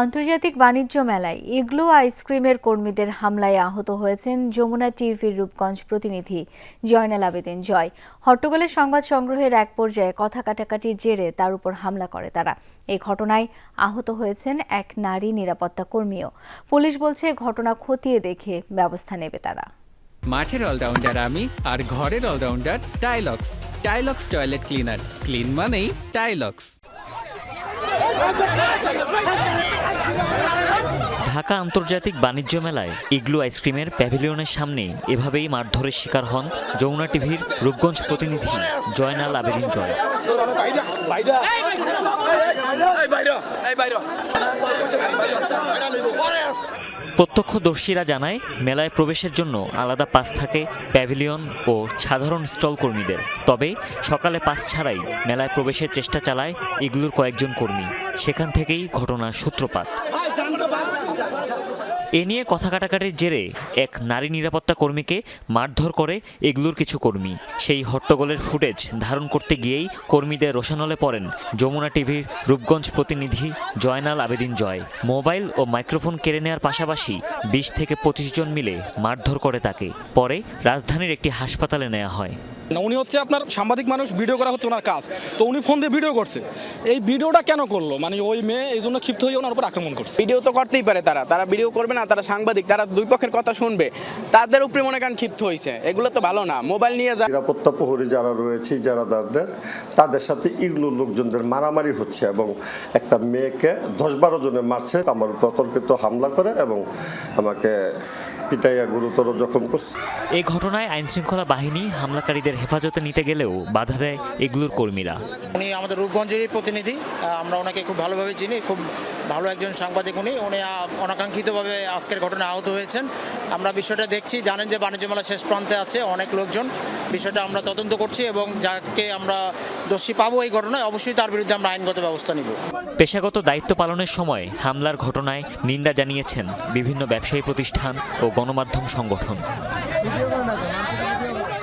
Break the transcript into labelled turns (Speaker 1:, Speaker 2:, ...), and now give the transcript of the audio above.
Speaker 1: আন্তর্জাতিক বাণিজ্য মেলায় ইগলু আইসক্রিমের কর্মীদের হামলায় আহত হয়েছেন যমুনা টিভির রূপগঞ্জ প্রতিনিধি জয়নাল আবেদিন জয়। হট্টগোলের সংবাদ সংগ্রহের এক পর্যায়ে কথা কাটাকাটির জেরে তার উপর হামলা করে তারা। এই ঘটনায় আহত হয়েছেন এক নারী নিরাপত্তা কর্মীও। পুলিশ বলছে ঘটনা খতিয়ে দেখে ব্যবস্থা নেবে তারা।
Speaker 2: মাঠের অলরাউন্ডার আমি আর ঘরের allrounder Tylox. Tylox toilet cleaner. Clean মানেই টাইলক্স।
Speaker 3: ঢাকা আন্তর্জাতিক বাণিজ্য মেলায় ইগলু আইসক্রিমের প্যাভিলিয়নের সামনে এভাবেই মারধরের শিকার হন যমুনা টিভির রূপগঞ্জ প্রতিনিধি জয়নাল আবেদিন জয়। প্রত্যক্ষদর্শীরা জানায়, মেলায় প্রবেশের জন্য আলাদা পাস থাকে প্যাভিলিয়ন ও সাধারণ স্টল কর্মীদের। তবে সকালে পাস ছাড়াই মেলায় প্রবেশের চেষ্টা চালায় ইগলুর কয়েকজন কর্মী। সেখান থেকেই ঘটনার সূত্রপাত। এ নিয়ে কথা কাটাকাটির জেরে এক নারী নিরাপত্তা কর্মীকে মারধর করে এগুলোর কিছু কর্মী। সেই হট্টগোলের ফুটেজ ধারণ করতে গিয়েই কর্মীদের রোশানলে পড়েন যমুনা টিভির রূপগঞ্জ প্রতিনিধি জয়নাল আবেদিন জয়। মোবাইল ও মাইক্রোফোন কেড়ে নেওয়ার পাশাপাশি বিশ থেকে পঁচিশ জন মিলে মারধর করে তাকে। পরে রাজধানীর একটি হাসপাতালে নেওয়া হয়।
Speaker 4: না উনি হচ্ছে আপনার সাংবাদিক মানুষ ভিডিও করা হচ্ছে ওনার কাজ। তো উনি ফোন দিয়ে ভিডিও করছে। এই ভিডিওটা কেন করল? মানে ওই মেয়ে এই জন্য ক্ষিপ্ত হয়ে ওনার উপর আক্রমণ করছে।
Speaker 5: ভিডিও তো করতেই পারে তারা। তারা ভিডিও করবে না তারা সাংবাদিক তারা দুই পক্ষের কথা শুনবে। তাদের উপরে মনে করেন ক্ষিপ্ত হয়েছে এগুলো তো ভালো না। মোবাইল নিয়ে যা
Speaker 6: নিরাপত্তা প্রহরী যারা রয়েছে যারা তাদের তাদের সাথে ইগলু লোকজনদের মারামারি হচ্ছে এবং একটা মেয়েকে দশ বারো জনে মারছে আমার উপর অতর্কিত হামলা করে এবং আমাকে পিটাইয়া গুরুতর জখম করছে।
Speaker 3: এই ঘটনায় আইনশৃঙ্খলা বাহিনী হামলাকারীদের হেফাজতে নিতে গেলেও বাধা দেয় এগুলোর কর্মীরা।
Speaker 7: উনি আমাদের রূপগঞ্জেরই প্রতিনিধি। আমরা ওনাকে খুব ভালোভাবে চিনি খুব ভালো একজন সাংবাদিক উনি। উনি অনাকাঙ্ক্ষিতভাবে আজকের ঘটনা আহত হয়েছেন। আমরা বিষয়টা দেখছি জানেন যে বাণিজ্য মেলা শেষ প্রান্তে আছে অনেক লোকজন। বিষয়টা আমরা তদন্ত করছি এবং যাকে আমরা দোষী পাবো এই ঘটনায় অবশ্যই তার বিরুদ্ধে আমরা আইনগত ব্যবস্থা নিব।
Speaker 3: পেশাগত দায়িত্ব পালনের সময় হামলার ঘটনায় নিন্দা জানিয়েছেন বিভিন্ন ব্যবসায়ী প্রতিষ্ঠান ও গণমাধ্যম সংগঠন।